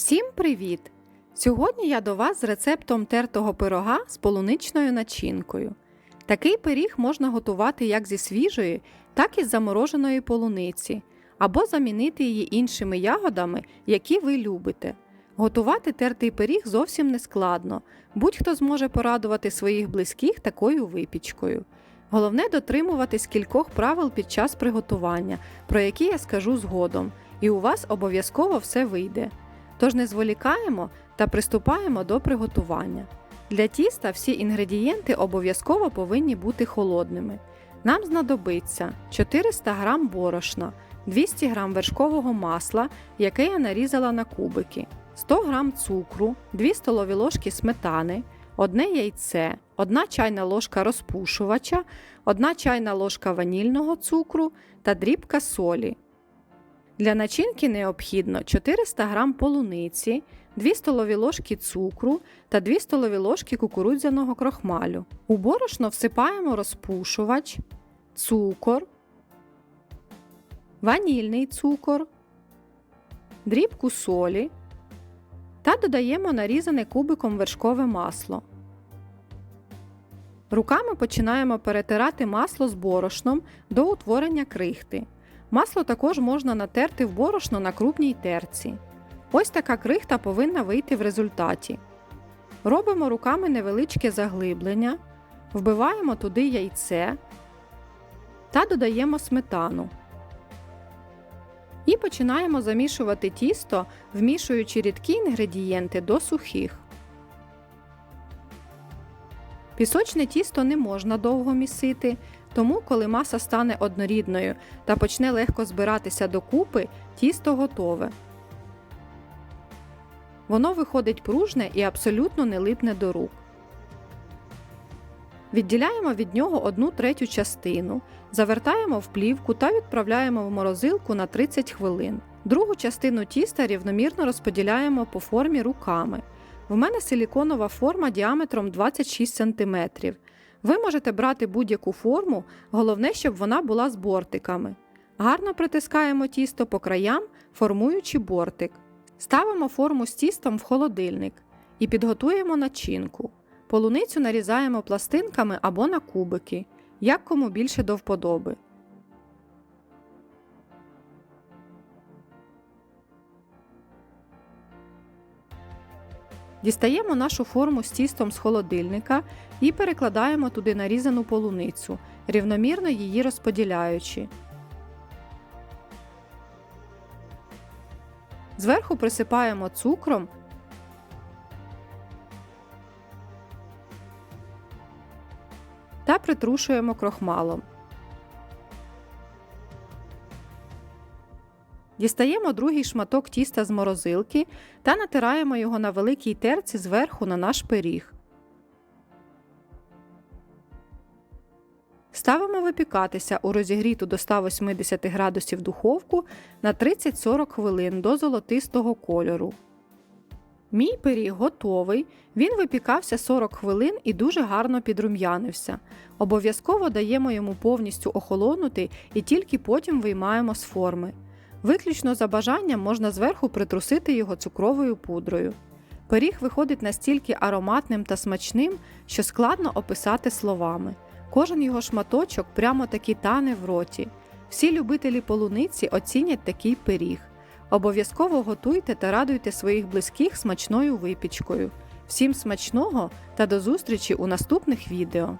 Всім привіт! Сьогодні я до вас з рецептом тертого пирога з полуничною начинкою. Такий пиріг можна готувати як зі свіжої, так і з замороженої полуниці, або замінити її іншими ягодами, які ви любите. Готувати тертий пиріг зовсім не складно. Будь-хто зможе порадувати своїх близьких такою випічкою. Головне дотримуватись кількох правил під час приготування, про які я скажу згодом, і у вас обов'язково все вийде. Тож не зволікаємо та приступаємо до приготування. Для тіста всі інгредієнти обов'язково повинні бути холодними. Нам знадобиться 400 г борошна, 200 г вершкового масла, яке я нарізала на кубики, 100 г цукру, 2 столові ложки сметани, одне яйце, 1 чайна ложка розпушувача, 1 чайна ложка ванільного цукру та дрібка солі. Для начинки необхідно 400 г полуниці, 2 столові ложки цукру та 2 столові ложки кукурудзяного крохмалю. У борошно всипаємо розпушувач, цукор, ванільний цукор, дрібку солі та додаємо нарізане кубиком вершкове масло. Руками починаємо перетирати масло з борошном до утворення крихти. Масло також можна натерти в борошно на крупній терці. Ось така крихта повинна вийти в результаті. Робимо руками невеличке заглиблення, вбиваємо туди яйце та додаємо сметану. І починаємо замішувати тісто, вмішуючи рідкі інгредієнти до сухих. Пісочне тісто не можна довго місити, тому, коли маса стане однорідною та почне легко збиратися докупи, тісто готове. Воно виходить пружне і абсолютно не липне до рук. Відділяємо від нього одну третю частину, завертаємо в плівку та відправляємо в морозилку на 30 хвилин. Другу частину тіста рівномірно розподіляємо по формі руками. В мене силіконова форма діаметром 26 см. Ви можете брати будь-яку форму, головне, щоб вона була з бортиками. Гарно притискаємо тісто по краям, формуючи бортик. Ставимо форму з тістом в холодильник і підготуємо начинку. Полуницю нарізаємо пластинками або на кубики, як кому більше до вподоби. Дістаємо нашу форму з тістом з холодильника і перекладаємо туди нарізану полуницю, рівномірно її розподіляючи. Зверху присипаємо цукром та притрушуємо крохмалом. Дістаємо другий шматок тіста з морозилки та натираємо його на великій терці зверху на наш пиріг. Ставимо випікатися у розігріту до 180 градусів духовку на 30-40 хвилин до золотистого кольору. Мій пиріг готовий, він випікався 40 хвилин і дуже гарно підрум'янився. Обов'язково даємо йому повністю охолонути і тільки потім виймаємо з форми. Виключно за бажанням можна зверху притрусити його цукровою пудрою. Пиріг виходить настільки ароматним та смачним, що складно описати словами. Кожен його шматочок прямо таки тане в роті. Всі любителі полуниці оцінять такий пиріг. Обов'язково готуйте та радуйте своїх близьких смачною випічкою. Всім смачного та до зустрічі у наступних відео!